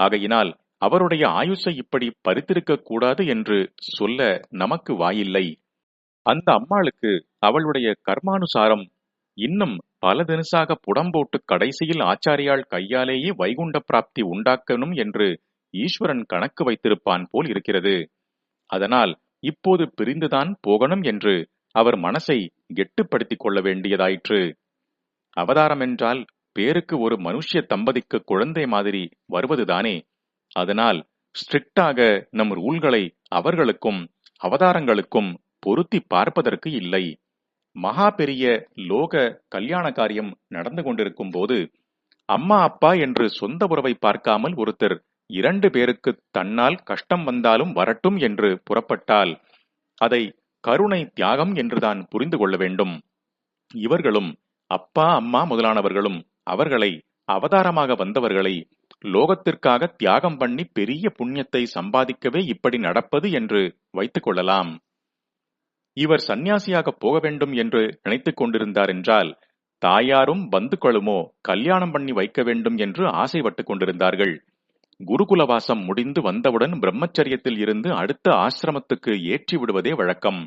ஆகையினால் அவருடைய ஆயுசை இப்படி பறித்திருக்க கூடாது என்று சொல்ல நமக்கு வாயில்லை. அந்த அம்மாளுக்கு அவளுடைய கர்மானுசாரம் இன்னும் பல தினசாக புடம்போட்டு கடைசியில் ஆச்சாரியாள் கையாலேயே வைகுண்ட பிராப்தி உண்டாக்கணும் என்று ஈஸ்வரன் கணக்கு வைத்திருப்பான் போல் இருக்கிறது. அதனால் இப்போது பிரிந்துதான் போகணும் என்று அவர் மனசை கெட்டுப்படுத்திக் கொள்ள வேண்டியதாயிற்று. அவதாரம் என்றால் பேருக்கு ஒரு மனுஷ தம்பதிக்கு குழந்தை மாதிரி வருவதுதானே? அதனால் ஸ்ட்ரிக்டாக நம் ரூல்களை அவர்களுக்கும் அவதாரங்களுக்கும் பொருத்தி பார்ப்பதற்கு இல்லை. மகா பெரிய லோக கல்யாண காரியம் நடந்து கொண்டிருக்கும் போது அம்மா அப்பா என்று சொந்த உறவை பார்க்காமல் ஒருத்தர் இரண்டு பேருக்கு தன்னால் கஷ்டம் வந்தாலும் வரட்டும் என்று புறப்பட்டால் அதை கருணை தியாகம் என்றுதான் புரிந்து கொள்ள வேண்டும். இவர்களும் அப்பா அம்மா முதலானவர்களும் அவர்களை அவதாரமாக வந்தவர்களை லோகத்திற்காக தியாகம் பண்ணி பெரிய புண்ணியத்தை சம்பாதிக்கவே இப்படி நடப்பது என்று வைத்துக் கொள்ளலாம். இவர் சந்நியாசியாக போக வேண்டும் என்று நினைத்துக் கொண்டிருந்தார் என்றால் தாயாரும் பந்துக்களுமோ கல்யாணம் பண்ணி வைக்க வேண்டும் என்று ஆசைப்பட்டுக் கொண்டிருந்தார்கள். குருகுலவாசம் முடிந்து வந்தவுடன் பிரம்மச்சரியத்தில் இருந்து அடுத்த ஆசிரமத்துக்கு ஏற்றி விடுவதே வழக்கம்.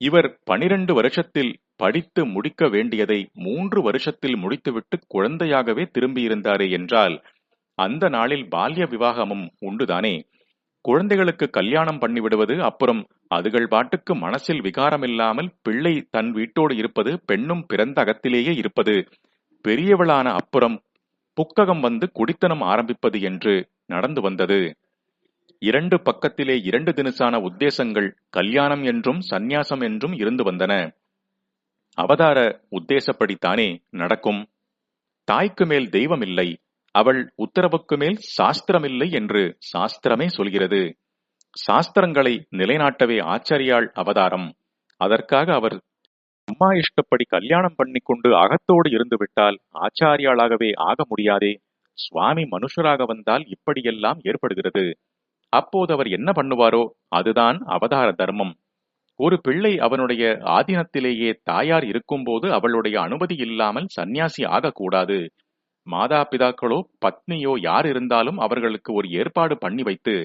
இவர் பனிரெண்டு வருஷத்தில் படித்து முடிக்க வேண்டியதை மூன்று வருஷத்தில் முடித்துவிட்டு குழந்தையாகவே திரும்பியிருந்தாரே என்றால் அந்த நாளில் பால்ய விவாகமும் உண்டுதானே? குழந்தைகளுக்கு கல்யாணம் பண்ணிவிடுவது அப்புறம் அதுகள் பாட்டுக்கு மனசில் விகாரமில்லாமல் பிள்ளை தன் வீட்டோடு இருப்பது பெண்ணும் பிறந்த அகத்திலேயே இருப்பது பெரியவளான அப்புறம் புக்ககம் வந்து குடித்தனம் ஆரம்பிப்பது என்று நடந்து வந்தது. இரண்டு பக்கத்திலே இரண்டு தினசான உத்தேசங்கள் கல்யாணம் என்றும் சந்நியாசம் என்றும் இருந்து வந்தன. அவதார உத்தேசப்படித்தானே நடக்கும்? தாய்க்கு மேல் தெய்வம் இல்லை அவள் உத்தரவுக்கு மேல் சாஸ்திரமில்லை என்று சாஸ்திரமே சொல்கிறது. சாஸ்திரங்களை நிலைநாட்டவே ஆச்சாரியாள் அவதாரம். அதற்காக அவர் அம்மா இஷ்டப்படி கல்யாணம் பண்ணிக்கொண்டு அகத்தோடு இருந்து விட்டால் ஆச்சாரியாளாகவே ஆக முடியாதே. சுவாமி மனுஷராக வந்தால் இப்படியெல்லாம் ஏற்படுகிறது. அப்போது அவர் என்ன பண்ணுவாரோ அதுதான் அவதார தர்மம். ஒரு பிள்ளை அவனுடைய ஆதீனத்திலேயே தாயார் இருக்கும்போது அவளுடைய அனுமதி இல்லாமல் சந்நியாசி ஆகக்கூடாது. மாதா பிதாக்களோ பத்னியோ யார் இருந்தாலும் அவர்களுக்கு ஒரு ஏற்பாடு பண்ணி வைத்து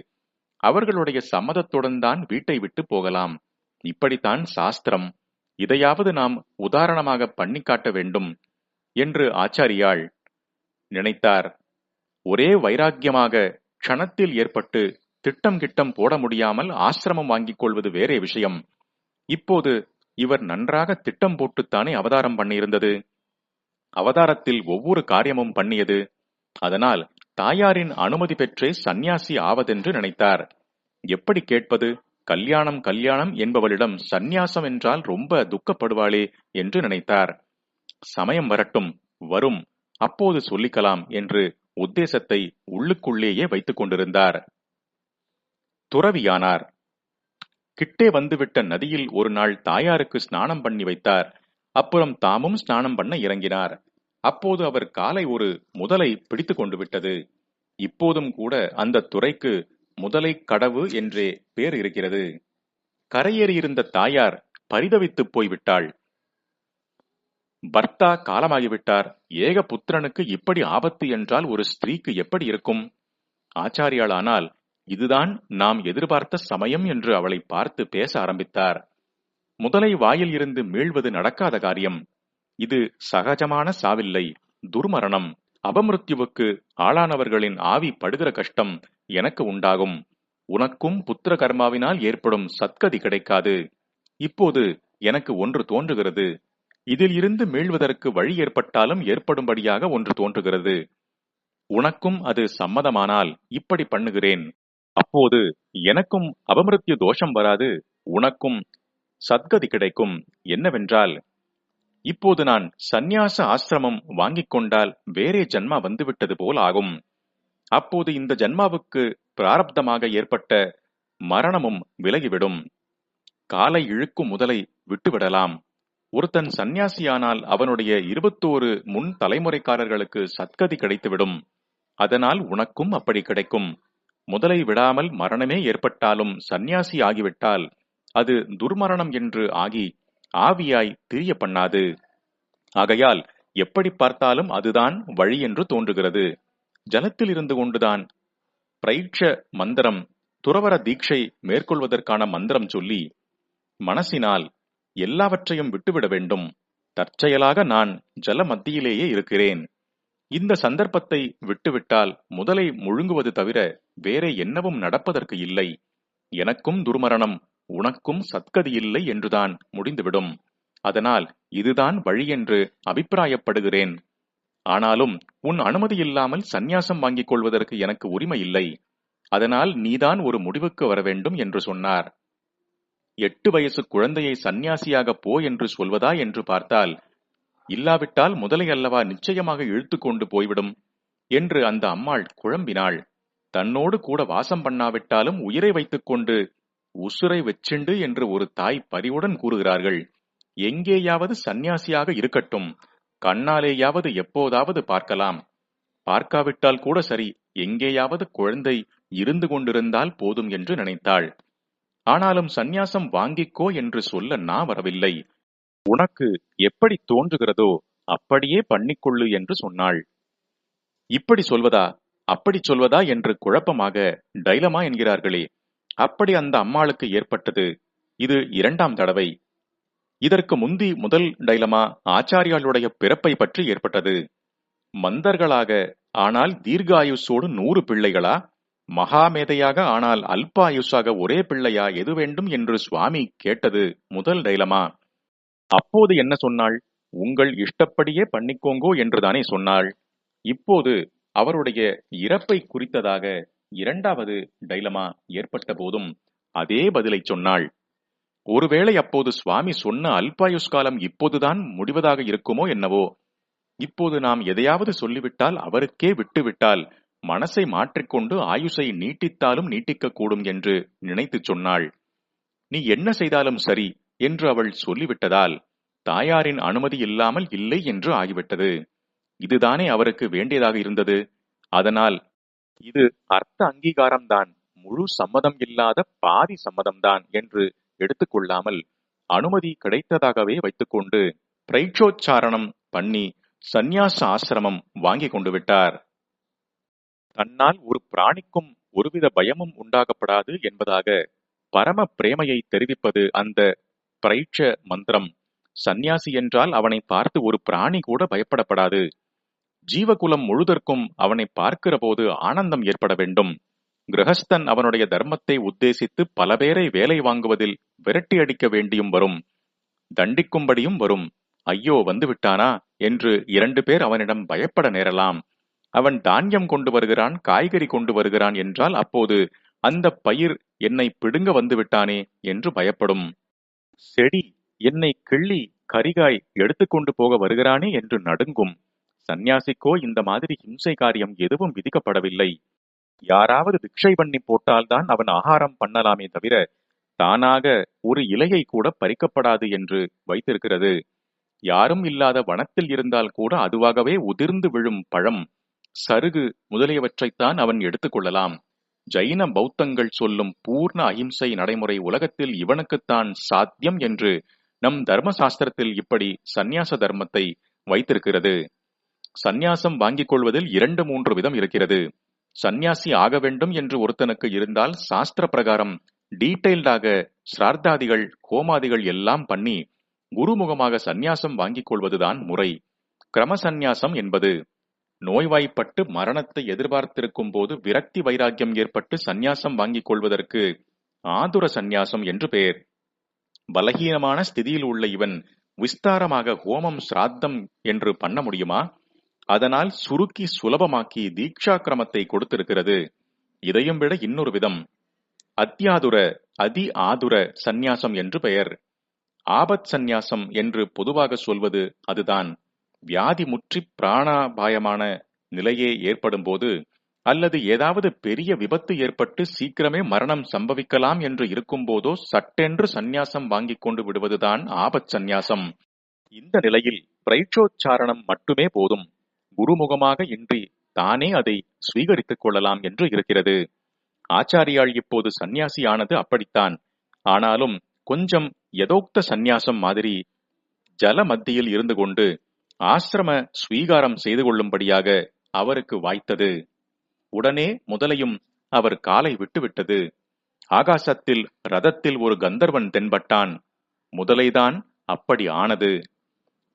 அவர்களுடைய சம்மதத்துடன் தான் வீட்டை விட்டு போகலாம். இப்படித்தான் சாஸ்திரம். இதையாவது நாம் உதாரணமாக பண்ணி காட்ட வேண்டும் என்று ஆச்சாரியாள் நினைத்தார். ஒரே வைராக்கியமாக க்ஷணத்தில் ஏற்பட்டு திட்டம் கிட்டம் போட முடியாமல் ஆசிரமம் வாங்கிக் கொள்வது வேறே விஷயம். இப்போது இவர் நன்றாக திட்டம் போட்டுத்தானே அவதாரம் பண்ணியிருந்தது. அவதாரத்தில் ஒவ்வொரு காரியமும் பண்ணியது. அதனால் தாயாரின் அனுமதி பெற்றே சந்நியாசி ஆவதென்று நினைத்தார். எப்படி கேட்பது? கல்யாணம் கல்யாணம் என்பவளிடம் சந்நியாசம் என்றால் ரொம்ப துக்கப்படுவாளே என்று நினைத்தார். சமயம் வரட்டும் வரும் அப்போது சொல்லிக்கலாம் என்று உத்தேசத்தை உள்ளுக்குள்ளேயே வைத்துக் கொண்டிருந்தார். துறவியானார். கிட்டே வந்துவிட்ட நதியில் ஒரு நாள் தாயாருக்கு ஸ்நானம் பண்ணி வைத்தார். அப்புறம் தாமும் ஸ்நானம் பண்ண இறங்கினார். அப்போது அவர் காலை ஒரு முதலை பிடித்து கொண்டு விட்டது இப்போதும் கூட அந்த துறைக்கு முதலை கடவு என்றே பேர் இருக்கிறது. கரையேறியிருந்த தாயார் பரிதவித்து போய்விட்டாள். பர்த்தா காலமாகிவிட்டார். ஏக புத்திரனுக்கு இப்படி ஆபத்து என்றால் ஒரு ஸ்திரீக்கு எப்படி இருக்கும்? ஆச்சாரியாளானால் இதுதான் நாம் எதிர்பார்த்த சமயம் என்று அவளை பார்த்து பேச ஆரம்பித்தார். முதலை வாயில் இருந்து மீள்வது நடக்காத காரியம். இது சகஜமான சாவில்லை துர்மரணம். அபமிருத்யுவுக்கு ஆளானவர்களின் ஆவி படுகிற கஷ்டம் எனக்கு உண்டாகும். உனக்கும் புத்திர கர்மாவினால் ஏற்படும் சத்கதி கிடைக்காது. இப்போது எனக்கு ஒன்று தோன்றுகிறது. இதில் இருந்து மீள்வதற்கு வழி ஏற்பட்டாலும் ஏற்படும்படியாக ஒன்று தோன்றுகிறது. உனக்கும் அது சம்மதமானால் இப்படி பண்ணுகிறேன். அப்போது எனக்கும் அபமிருத்யு தோஷம் வராது உனக்கும் சத்கதி கிடைக்கும். என்னவென்றால் இப்போது நான் சந்நியாச ஆசிரமம் வாங்கிக் கொண்டால் வேறே ஜன்மா வந்துவிட்டது போல் ஆகும். அப்போது இந்த ஜன்மாவுக்கு பிராரப்தமாக ஏற்பட்ட மரணமும் விலகிவிடும். காலை இழுக்கும் முதலை விட்டுவிடலாம். ஒருத்தன் சந்நியாசியானால் அவனுடைய இருபத்தோரு முன் தலைமுறைக்காரர்களுக்கு சத்கதி கிடைத்துவிடும். அதனால் உனக்கும் அப்படி கிடைக்கும். முதலை விடாமல் மரணமே ஏற்பட்டாலும் சந்நியாசி ஆகிவிட்டால் அது துர்மரணம் என்று ஆகி ஆவியாய் திரிய பண்ணாது. ஆகையால் எப்படி பார்த்தாலும் அதுதான் வழி என்று தோன்றுகிறது. ஜலத்தில் இருந்து கொண்டுதான் பிரைட்ச மந்திரம் துறவர தீட்சை மேற்கொள்வதற்கான மந்திரம் சொல்லி மனசினால் எல்லாவற்றையும் விட்டுவிட வேண்டும். தற்செயலாக நான் ஜல மத்தியிலேயே இருக்கிறேன். இந்த சந்தர்ப்பத்தை விட்டுவிட்டால் முதலை முழுங்குவது தவிர வேறே என்னவும் நடப்பதற்கு இல்லை. எனக்கும் துர்மரணம் உனக்கும் சத்கதி இல்லை என்றுதான் முடிந்துவிடும். அதனால் இதுதான் வழி என்று அபிப்பிராயப்படுகிறேன். ஆனாலும் உன் அனுமதி இல்லாமல் சந்நியாசம் வாங்கிக் கொள்வதற்கு எனக்கு உரிமை இல்லை. அதனால் நீதான் ஒரு முடிவுக்கு வர வேண்டும் என்று சொன்னார். எட்டு வயசு குழந்தையை சந்நியாசியாக போ என்று சொல்வதா என்று பார்த்தால் இல்லாவிட்டால் முதலை அல்லவா நிச்சயமாக இழுத்து கொண்டு போய்விடும் என்று அந்த அம்மாள் குழம்பினாள். தன்னோடு கூட வாசம் பண்ணாவிட்டாலும் உயிரை வைத்துக்கொண்டு உசுரை வச்சிண்டு என்று ஒரு தாய் பரிவுடன் கூறுகிறார்கள். எங்கேயாவது சந்நியாசியாக இருக்கட்டும். கண்ணாலேயாவது எப்போதாவது பார்க்கலாம். பார்க்காவிட்டால் கூட சரி எங்கேயாவது குழந்தை இருந்து கொண்டிருந்தால் போதும் என்று நினைத்தாள். ஆனாலும் சந்நியாசம் வாங்கிக்கோ என்று சொல்ல நான் வரவில்லை. உனக்கு எப்படி தோன்றுகிறதோ அப்படியே பண்ணிக்கொள்ளு என்று சொன்னாள். இப்படி சொல்வதா? அப்படி சொல்வதா என்று குழப்பமாக டைலமா என்கிறார்களே அப்படி அந்த அம்மாளுக்கு ஏற்பட்டது. இது இரண்டாம் தடவை. இதற்கு முந்தி முதல் டைலமா ஆச்சாரியாளுடைய பிறப்பை பற்றி ஏற்பட்டது. மந்தர்களாக ஆனால் தீர்காயுஷோடு நூறு பிள்ளைகளா? மகாமேதையாக ஆனால் அல்பாயுஷாக ஒரே பிள்ளையா? எது வேண்டும் என்று சுவாமி கேட்டது முதல் டைலமா. அப்போது என்ன சொன்னாள்? உங்கள் இஷ்டப்படியே பண்ணிக்கோங்கோ என்றுதானே சொன்னாள். இப்போது அவருடைய இறப்பை குறித்ததாக இரண்டாவது டைலமா ஏற்பட்ட போதும் அதே பதிலை சொன்னாள். ஒருவேளை அப்போது சுவாமி சொன்ன அல்பாயுஷ் காலம் இப்போதுதான் முடிவதாக இருக்குமோ என்னவோ? இப்போது நாம் எதையாவது சொல்லிவிட்டால் அவருக்கே விட்டுவிட்டால் மனசை மாற்றிக்கொண்டு ஆயுஷை நீட்டித்தாலும் நீட்டிக்கக்கூடும் என்று நினைத்துச் சொன்னாள். நீ என்ன செய்தாலும் சரி என்று அவள் சொல்லிவிட்டதால் தாயாரின் அனுமதி இல்லாமல் இல்லை என்று ஆகிவிட்டது. இதுதானே அவருக்கு வேண்டியதாக இருந்தது. அதனால் இது அர்த்த அங்கீகாரம்தான். முழு சம்மதம் இல்லாத பாதி சம்மதம்தான் என்று எடுத்துக்கொள்ளாமல் அனுமதி கிடைத்ததாகவே வைத்துக்கொண்டு பிரைச்சோச்சாரணம் பண்ணி சந்நியாச ஆசிரமம் வாங்கி கொண்டு விட்டார். தன்னால் ஒரு பிராணிக்கும் ஒருவித பயமும் உண்டாகப்படாது என்பதாக பரம பிரேமையை தெரிவிப்பது அந்த பிரைட்ச மந்திரம். சந்நியாசி என்றால் அவனை பார்த்து ஒரு பிராணி கூட பயப்படப்படாது. ஜீவகுலம் முழுதற்கும் அவனை பார்க்கிற போது ஆனந்தம் ஏற்பட வேண்டும். கிரகஸ்தன் அவனுடைய தர்மத்தை உத்தேசித்து பல பேரை வேலை வாங்குவதில் விரட்டி அடிக்க வேண்டியும் வரும். தண்டிக்கும்படியும் வரும். ஐயோ வந்து விட்டானா? என்று இரண்டு பேர் அவனிடம் பயப்பட நேரலாம். அவன் தானியம் கொண்டு வருகிறான் காய்கறி கொண்டு வருகிறான் என்றால் அப்போது அந்த பயிர் என்னை பிடுங்க வந்து விட்டானே என்று பயப்படும். செடி என்னை கிள்ளி கரிகாய் எடுத்துக்கொண்டு போக வருகிறானே என்று நடுங்கும். சந்நியாசிக்கோ இந்த மாதிரி ஹிம்சை காரியம் எதுவும் விதிக்கப்படவில்லை. யாராவது பிக்ஷை பண்ணி போட்டால்தான் அவன் ஆகாரம் பண்ணலாமே தவிர தானாக ஒரு இலையை கூட பறிக்கப்படாது என்று வைத்திருக்கிறது. யாரும் இல்லாத வனத்தில் இருந்தால் கூட அதுவாகவே உதிர்ந்து விழும் பழம் சருகு முதலியவற்றைத்தான் அவன் எடுத்துக்கொள்ளலாம் ஜைன பௌத்தங்கள் சொல்லும் பூர்ண அகிம்சை நடைமுறை உலகத்தில் இவனுக்குத்தான் சாத்தியம் என்று நம் தர்ம சாஸ்திரத்தில் இப்படி சந்நியாச தர்மத்தை வைத்திருக்கிறது. சந்நியாசம் வாங்கிக் கொள்வதில் இரண்டு மூன்று விதம் இருக்கிறது. சந்நியாசி ஆக வேண்டும் என்று ஒருத்தனுக்கு இருந்தால் சாஸ்திர பிரகாரம் டீடைல்டாக ஸ்ரார்த்தாதிகள் கோமாதிகள் எல்லாம் பண்ணி குருமுகமாக சந்நியாசம் வாங்கிக் கொள்வதுதான் முறை. கிரம சந்நியாசம் என்பது நோய்வாய்ப்பட்டு மரணத்தை எதிர்பார்த்திருக்கும் போது விரக்தி வைராக்கியம் ஏற்பட்டு சந்நியாசம் வாங்கிக் கொள்வதற்கு ஆதுர சந்நியாசம் என்று பெயர். பலகீனமான ஸ்திதியில் உள்ள இவன் விஸ்தாரமாக ஹோமம் சிராத்தம் என்று பண்ண முடியுமா? அதனால் சுருக்கி சுலபமாக்கி தீக்ஷா கிரமத்தை கொடுத்திருக்கிறது. இதையும் விட இன்னொரு விதம். அத்தியாதுர அதி ஆதுர சந்நியாசம் என்று பெயர். ஆபத் சந்நியாசம் என்று பொதுவாக சொல்வது அதுதான். வியாதி முற்றி பிராணாபாயமான நிலையே ஏற்படும் போது அல்லது ஏதாவது பெரிய விபத்து ஏற்பட்டு சீக்கிரமே மரணம் சம்பவிக்கலாம் என்று இருக்கும்போதோ சட்டென்று சந்நியாசம் வாங்கிக் கொண்டு விடுவதுதான் ஆபத் சந்நியாசம். இந்த நிலையில் பிரைட்சோச்சாரணம் மட்டுமே போதும். குருமுகமாக இன்றி தானே அதை ஸ்வீகரித்துக் கொள்ளலாம் என்று இருக்கிறது. ஆச்சாரியாள் இப்போது சந்நியாசியானது அப்படித்தான். ஆனாலும் கொஞ்சம் எதோக்த சந்நியாசம் மாதிரி ஜல மத்தியில் இருந்து கொண்டு ஆசிரம ஸ்வீகாரம் செய்து கொள்ளும்படியாக அவருக்கு வாய்த்தது. உடனே முதலையும் அவர் காலை விட்டுவிட்டது. ஆகாசத்தில் ரதத்தில் ஒரு கந்தர்வன் தென்பட்டான். முதலைதான் அப்படி ஆனது.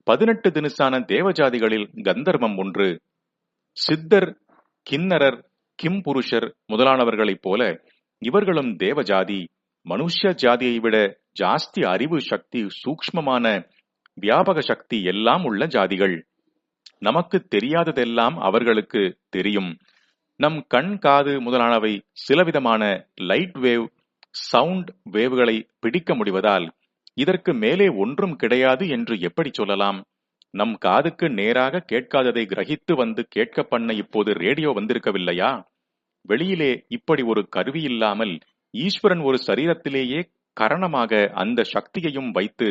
பதினெட்டு தினசான தேவஜாதிகளில் கந்தர்வம் ஒன்று. சித்தர் கிண்ணரர் கிம்புருஷர் முதலானவர்களைப் போல இவர்களும் தேவஜாதி. மனுஷ்ய ஜாதியை விட ஜாஸ்தி அறிவு சக்தி சூக்ஷ்மமான வியாபக சக்தி எல்லாம் உள்ள ஜாதிகள். நமக்கு தெரியாததெல்லாம் அவர்களுக்கு தெரியும். நம் கண் காது முதலானவை சிலவிதமான லைட் வேவ் சவுண்ட் வேவ்களை பிடிக்க முடிவதால் இதற்கு மேலே ஒன்றும் கிடையாது என்று எப்படி சொல்லலாம்? நம் காதுக்கு நேராக கேட்காததை கிரகித்து வந்து கேட்க பண்ண இப்போது ரேடியோ வந்திருக்கவில்லையா? வெளியிலே இப்படி ஒரு கருவி இல்லாமல் ஈஸ்வரன் ஒரு சரீரத்திலேயே கரணமாக அந்த சக்தியையும் வைத்து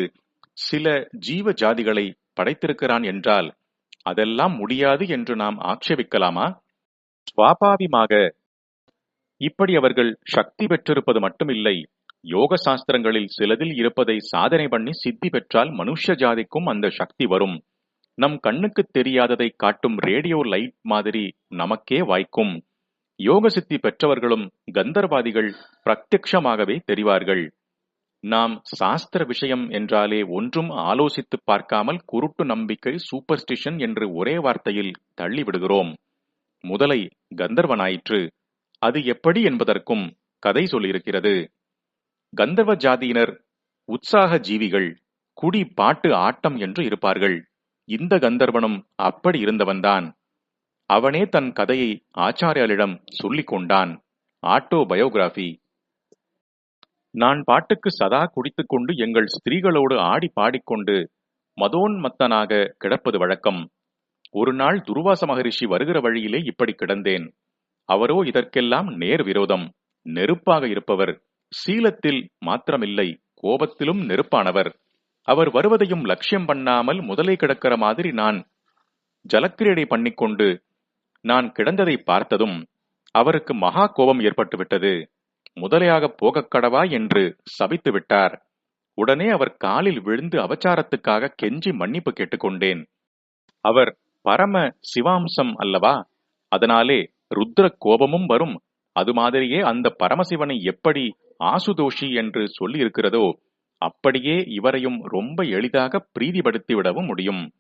சில ஜீவ ஜாதிகளை படைத்திருக்கிறான் என்றால் அதெல்லாம் முடியாது என்று நாம் ஆட்சேபிக்கலாமா? சுவாபாவிமாக இப்படி அவர்கள் சக்தி பெற்றிருப்பது மட்டுமில்லை. யோக சாஸ்திரங்களில் சிலதில் இருப்பதை சாதனை பண்ணி சித்தி பெற்றால் மனுஷ ஜாதிக்கும் அந்த சக்தி வரும். நம் கண்ணுக்கு தெரியாததை காட்டும் ரேடியோ லைட் மாதிரி நமக்கே வாய்க்கும். யோக சித்தி பெற்றவர்களும் கந்தர்வாதிகள் பிரத்யக்ஷமாகவே தெரிவார்கள். நாம் சாஸ்திர விஷயம் என்றாலே ஒன்றும் ஆலோசித்து பார்க்காமல் குருட்டு நம்பிக்கை சூப்பர்ஸ்டிஷன் என்று ஒரே வார்த்தையில் தள்ளிவிடுகிறோம். முதலை கந்தர்வனாயிற்று. அது எப்படி என்பதற்கும் கதை சொல்லியிருக்கிறது. கந்தர்வ ஜாதியினர் உற்சாக ஜீவிகள் குடி பாட்டு ஆட்டம் என்று இருப்பார்கள். இந்த கந்தர்வனும் அப்படி இருந்தவன்தான். அவனே தன் கதையை ஆச்சாரியாளிடம் சொல்லிக் கொண்டான் ஆட்டோ பயோகிராபி நான் பாட்டுக்கு சதா குடித்துக்கொண்டு எங்கள் ஸ்திரீகளோடு ஆடி பாடிக்கொண்டு மதோன்மத்தனாக கிடப்பது வழக்கம். ஒரு நாள் துர்வாச மகரிஷி வருகிற வழியிலே இப்படி கிடந்தேன். அவரோ இதற்கெல்லாம் நேர் விரோதம். நெருப்பாக இருப்பவர். சீலத்தில் மாத்திரமில்லை. கோபத்திலும் நெருப்பானவர். அவர் வருவதையும் லட்சியம் பண்ணாமல் முதலை கிடக்கிற மாதிரி நான் ஜலக்கிரீடை பண்ணிக்கொண்டு நான் கிடந்ததை பார்த்ததும் அவருக்கு மகா கோபம் ஏற்பட்டுவிட்டது. முதலையாக போகக் கடவா என்று சபித்து விட்டார் உடனே அவர் காலில் விழுந்து அவச்சாரத்துக்காக கெஞ்சி மன்னிப்பு கேட்டுக்கொண்டேன். அவர் பரம சிவாம்சம் அல்லவா? அதனாலே ருத்ர கோபமும் வரும். அது மாதிரியே அந்த பரமசிவனை எப்படி ஆசுதோஷி என்று சொல்லி இருக்கிறதோ அப்படியே இவரையும் ரொம்ப எளிதாக பிரீதிப்படுத்தி விடவும் முடியும்.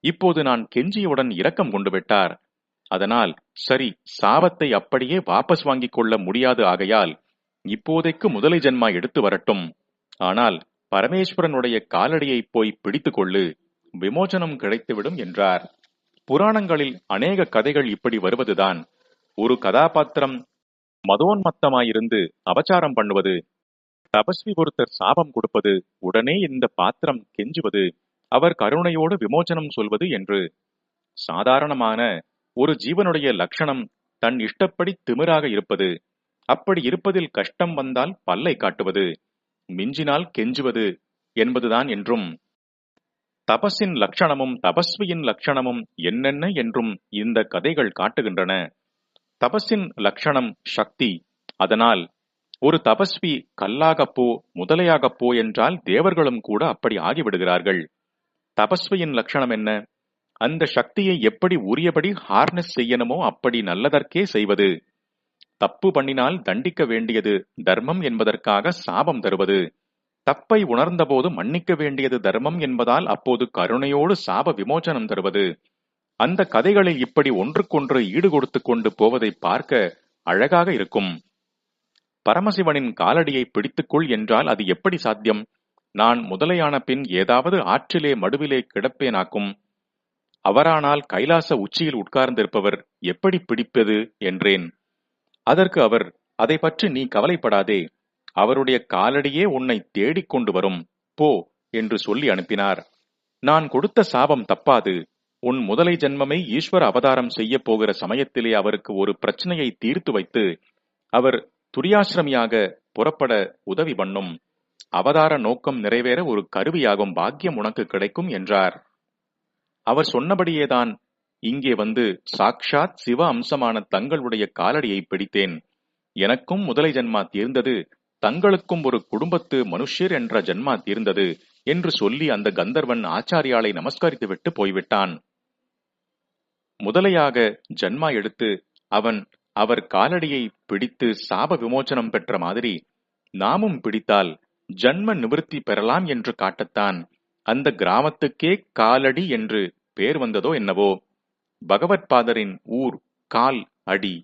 இப்போது நான் கெஞ்சியுடன் இரக்கம் கொண்டு விட்டார். அதனால் சரி சாபத்தை அப்படியே வாபஸ் வாங்கிக் கொள்ள முடியாது ஆகையால் இப்போதைக்கு முதலை ஜென்மா எடுத்து வரட்டும். ஆனால் பரமேஸ்வரனுடைய காலடியை போய் பிடித்துக்கொள்ளு கொள்ளு விமோசனம் கிடைத்துவிடும் என்றார். புராணங்களில் அநேக கதைகள் இப்படி வருவதுதான். ஒரு கதாபாத்திரம் மதோன்மத்தமாயிருந்து அபச்சாரம் பண்ணுவது தபஸ்வி ஒருத்தர் சாபம் கொடுப்பது உடனே இந்த பாத்திரம் கெஞ்சுவது அவர் கருணையோடு விமோசனம் சொல்வது என்று. சாதாரணமான ஒரு ஜீவனுடைய லட்சணம் தன் இஷ்டப்படி திமிராக இருப்பது அப்படி இருப்பதில் கஷ்டம் வந்தால் பல்லை காட்டுவது மிஞ்சினால் கெஞ்சுவது என்பதுதான் என்றும் தபஸின் லட்சணமும் தபஸ்வியின் லட்சணமும் என்னென்ன என்றும் இந்த கதைகள் காட்டுகின்றன. தபஸின் லட்சணம் சக்தி. அதனால் ஒரு தபஸ்வி கல்லாகப்போ முதலையாகப்போ என்றால் தேவர்களும் கூட அப்படி ஆகிவிடுகிறார்கள். தபஸ்வியின் லட்சணம் என்ன? அந்த சக்தியை எப்படி உரியபடி ஹார்னஸ் செய்யணுமோ அப்படி நல்லதற்கே செய்வது. தப்பு பண்ணினால் தண்டிக்க வேண்டியது தர்மம் என்பதற்காக சாபம் தருவது. தப்பை உணர்ந்தபோது மன்னிக்க வேண்டியது தர்மம் என்பதால் அப்போது கருணையோடு சாப விமோசனம் தருவது. அந்த கதைகளில் இப்படி ஒன்றுக்கொன்று ஈடுகொடுத்து கொண்டு போவதை பார்க்க அழகாக இருக்கும். பரமசிவனின் காலடியை பிடித்துக்கொள் என்றால் அது எப்படி சாத்தியம்? நான் முதலையான பின் ஏதாவது ஆற்றிலே மடுவிலே கிடப்பேனாக்கும். அவரானால் கைலாச உச்சியில் உட்கார்ந்திருப்பவர் எப்படி பிடிப்பது? என்றேன். அதற்கு அவர் அதை பற்றி நீ கவலைப்படாதே. அவருடைய காலடியே உன்னை தேடிக் கொண்டு வரும். போ என்று சொல்லி அனுப்பினார். நான் கொடுத்த சாபம் தப்பாது. உன் முதலை ஜென்மமே ஈஸ்வர அவதாரம் செய்ய போகிற சமயத்திலே அவருக்கு ஒரு பிரச்சனையை தீர்த்து வைத்து அவர் துரியாசிரமியாக புறப்பட உதவி பண்ணும். அவதார நோக்கம் நிறைவேற ஒரு கருவியாகும். பாக்கியம் உனக்கு கிடைக்கும் என்றார். அவர் சொன்னபடியேதான் இங்கே வந்து சாக்ஷாத் சிவ அம்சமான தங்களுடைய காலடியை பிடித்தேன். எனக்கும் முதலை ஜன்மா தீர்ந்தது. தங்களுக்கும் ஒரு குடும்பத்து மனுஷ்யர் என்ற ஜன்மா தீர்ந்தது என்று சொல்லி அந்த கந்தர்வன் ஆச்சாரியாலை நமஸ்கரித்துவிட்டு போய்விட்டான். முதலையாக ஜன்மா எடுத்து அவன் அவர் காலடியை பிடித்து சாப விமோச்சனம் பெற்ற மாதிரி நாமும் பிடித்தால் ஜன்ம நிவிருத்தி பெறலாம் என்று காட்டத்தான். அந்த கிராமத்துக்கே காலடி என்று பேர் வந்ததோ என்னவோ? பகவத்பாதரின் ஊர் கால் அடி.